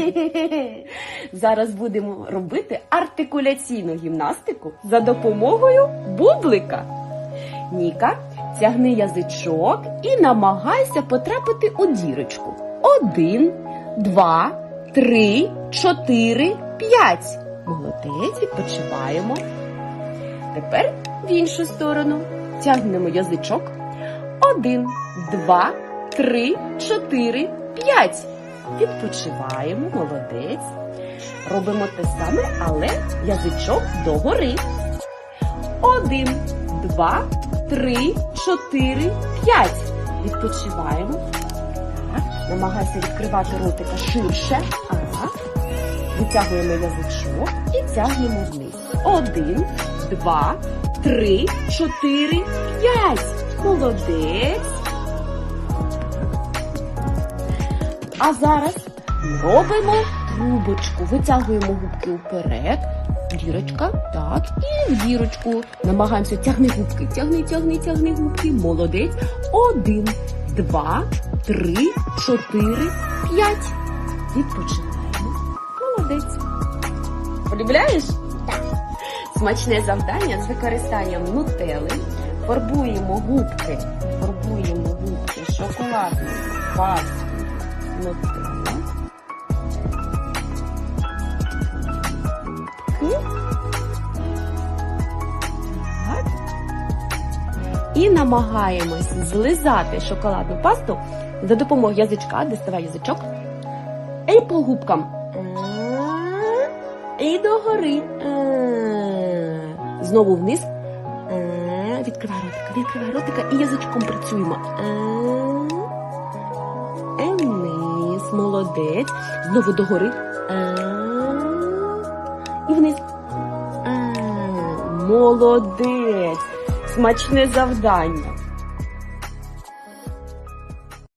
Зараз будемо робити артикуляційну гімнастику за допомогою бублика. Ніка, тягни язичок і намагайся потрапити у дірочку. Один, два, три, чотири, п'ять. Молодець, відпочиваємо. Тепер в іншу сторону. Тягнемо язичок. Один, два, три, чотири, п'ять. Відпочиваємо, молодець. Робимо те саме, але язичок догори. Один, два, три, чотири, п'ять. Відпочиваємо. Намагайся відкривати ротика ширше. Так. Витягуємо язичок і тягнемо вниз. Один, два, три, чотири, п'ять. Молодець. А зараз робимо трубочку. Витягуємо губки вперед. Дірочка, так, і в дірочку. Намагаємося тягни губки. Тягни, тягни, тягни губки. Молодець. Один, два, три, чотири, п'ять. Відпочиваємо. Молодець. Полюбляєш? Так. Смачне завдання з використанням нутели. Фарбуємо губки. Фарбуємо губки шоколадною пастою Губки. Так. І намагаємось злизати шоколадну пасту за допомогою язичка. Доставай язичок. І по губкам. І догори. Знову вниз. Відкривай ротика, відкривай ротика і язичком працюємо. Молодець. Знову догори. І вниз. Молодець. Смачне завдання.